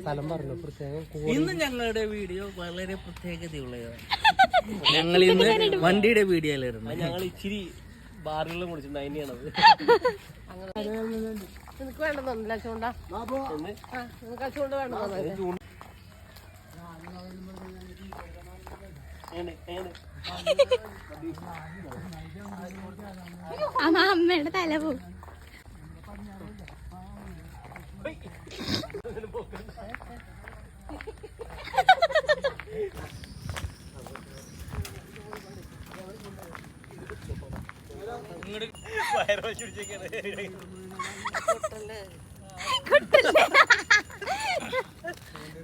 സ്ഥലം പറഞ്ഞു പ്രത്യേകം ഇന്ന് ഞങ്ങളുടെ വീഡിയോ വളരെ പ്രത്യേകതയുള്ളതാണ്. ഞങ്ങൾ ഇന്ന് വണ്ടിയുടെ വീഡിയോയിലായിരുന്നു. ഞങ്ങൾ ഇച്ചിരി ബാറുകളിൽ കുടിച്ചിട്ടുണ്ട് അതിന്റെയാണത് നിനക്ക് വേണമെന്നൊന്നുമില്ല ചൂണ്ട നിനക്ക് ആ ചൂണ്ട വേണമെന്നൊന്നുമില്ല അമ്മ അമ്മയുടെ തല പോകും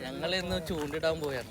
ഞങ്ങൾ ഇന്ന് ചൂണ്ടിടാൻ പോയാണ്.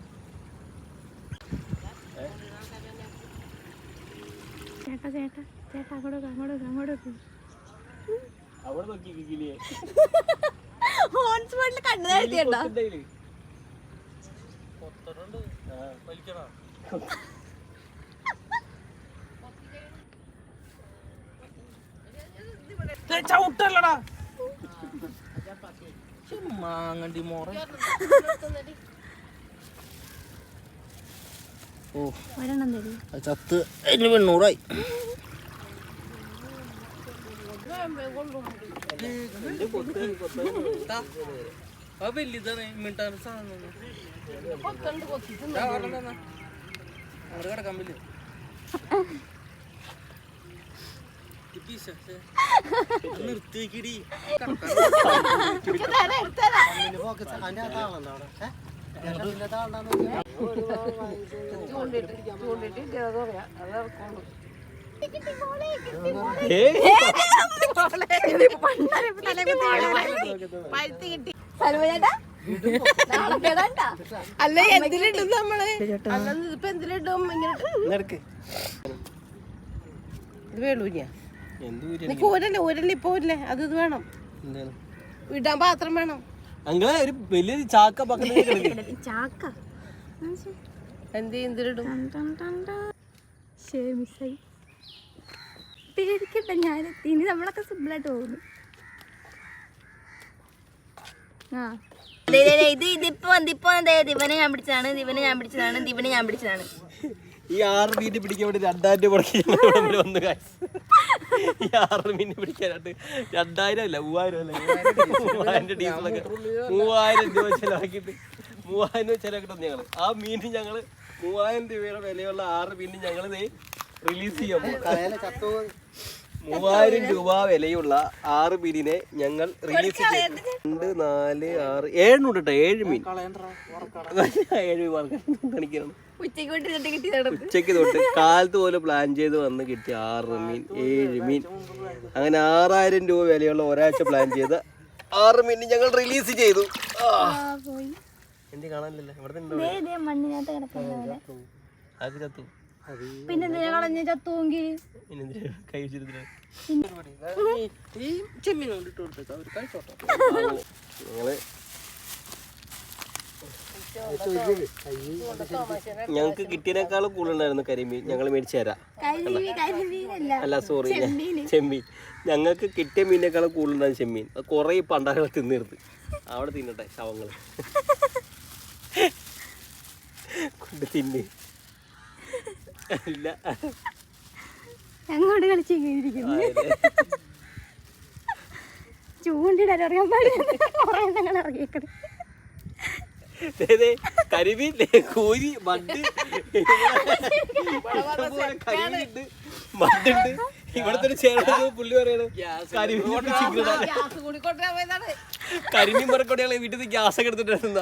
ചേട്ടാ ചേട്ടാ ചേട്ടാ അങ്ങോട്ട് അങ്ങോട്ട് അങ്ങോട്ട് അവിടെ നോക്കി കിളിയെ ഹോൺസ്പോട്ടിൽ കണ്ണു താഴ്ത്തിയുണ്ടോ ചവിട്ടല്ലടാ. മാങ്ങണ്ടി മോറ ഓ ഒരെണ്ണം തരൂ അത് ചത്ത്. അതിന് വെണ്ണൂറായി വലുതാണ് മിണ്ടാൻ സാധനം അവിടെ. നിർത്തിക്കിടി ചൂണ്ടിട്ട് ചൂണ്ടിട്ട് അത് പറയാം അത് ഇറക്കുള്ളൂ പഴുത്ത് കിട്ടി. അല്ല എന്തിലിടും നമ്മൾ? അല്ല ഇതിപ്പോ എന്തിലിടും? ഇങ്ങനെ ഇത് വേളൂരിയാ എന്ത് നിനക്ക് ഊരല്ലേ ഊരല്ലേ ഇപ്പൊ ഊരില്ലേ അത് ഇത് വേണം. ഇടാൻ പാത്രം വേണം. അങ്ങനെ ഒരു വലിയ ചാക്ക ചാക്ക. എന്ത് എന്തിലിടും? പേടിക്കട്ടെ ഞാൻ ഇനി നമ്മളൊക്കെ സിമ്പിളായിട്ട് പോകുന്നു. ആ. ഇത് ഇതിപ്പോ ഇതിപ്പോ ദിവനെ ഞാൻ പിടിച്ചതാണ് ദിവനെ ഞാൻ പിടിച്ചതാണ് ദിവനെ ഞാൻ പിടിച്ചതാണ്. ഈ ആറ് മീൻ പിടിക്കാൻ വേണ്ടി രണ്ടായിരം രൂപ മുടക്കി വന്ന് കാശ് ഈ ആറ് മീൻ പിടിക്കാനായിട്ട് രണ്ടായിരം അല്ല മൂവായിരം അല്ല? മൂവായിരം ഡീസലൊക്കെ മൂവായിരം രൂപ ചെലവാക്കിയിട്ട് മൂവായിരം രൂപ ചെലവാക്കിട്ട് ഞങ്ങൾ. ആ മീൻ ഞങ്ങൾ മൂവായിരം രൂപയുടെ വിലയുള്ള ആറ് പിന്നെ ഞങ്ങൾ റിലീസ് ചെയ്യാൻ പോകും. മൂവായിരം രൂപ വിലയുള്ള ആറ് മീനിനെ ഞങ്ങൾ റിലീസ് ചെയ്യും രണ്ട് നാല് ആറ് ഏഴെണ്ണം കേട്ടോ ഏഴ് മീൻ ഏഴ് മീൻ കാണിക്കണം. ഉച്ചയ്ക്ക് തൊട്ട് കാലത്ത് പോലെ പ്ലാൻ ചെയ്ത് വന്ന് കിട്ടിയ ആറ് മീൻ ഏഴ് മീൻ. അങ്ങനെ ആറായിരം രൂപ വിലയുള്ള ഒരാഴ്ച പ്ലാൻ ചെയ്ത് ആറ് മീൻ ഞങ്ങൾ റിലീസ് ചെയ്തു. പോയി. എന്ത് ഇവിടെ. മണ്ണിനകത്ത് കിടക്കുന്ന പോലെ. അത് ചത്തു. പിന്നെ എന്തിനാ കളഞ്ഞ ചത്തുവെങ്കിൽ പിന്നെ എന്തിനാ കൈ വെച്ചിരുന്നില്ല ഈ ചെമ്മീൻ കൊണ്ടിട്ട് കൊടുത്തേക്കാം. അവർ കഴിച്ചോട്ടെ ഞങ്ങൾ ഞങ്ങൾക്ക് കിട്ടിയതിനേക്കാളും കൂടുതലുണ്ടായിരുന്നു കരിമീൻ. ഞങ്ങൾ മേടിച്ചു തരാം. അല്ല സോറി ചെമ്മീൻ. ഞങ്ങൾക്ക് കിട്ടിയ മീനേക്കാളും കൂടുതലുണ്ടായിരുന്നു ചെമ്മീൻ. കുറേ പണ്ടാകൾ തിന്നിരുത് അവിടെ തിന്നട്ടെ ശവങ്ങൾ കൊണ്ട് തിന്ന്. ഇല്ല അങ്ങോട്ട് കളിച്ചിരിക്കുന്നു ചൂണ്ടിടാൻ അറിയാൻ പാടില്ല. കുറേ ഞങ്ങൾ ഇറങ്ങിയേക്കണ്. കരിമീൻ കൂരി മണ്ട് കരിമീനുണ്ട്. മഡുണ്ട് ഇവിടുത്തെ ഒരു ചേട്ടൻ പുള്ളി പറയണ കരിമീൻ കരിമീൻ വീട്ടിൽ നിന്ന് ഗ്യാസ് ഒക്കെ എടുത്തിട്ടായിരുന്ന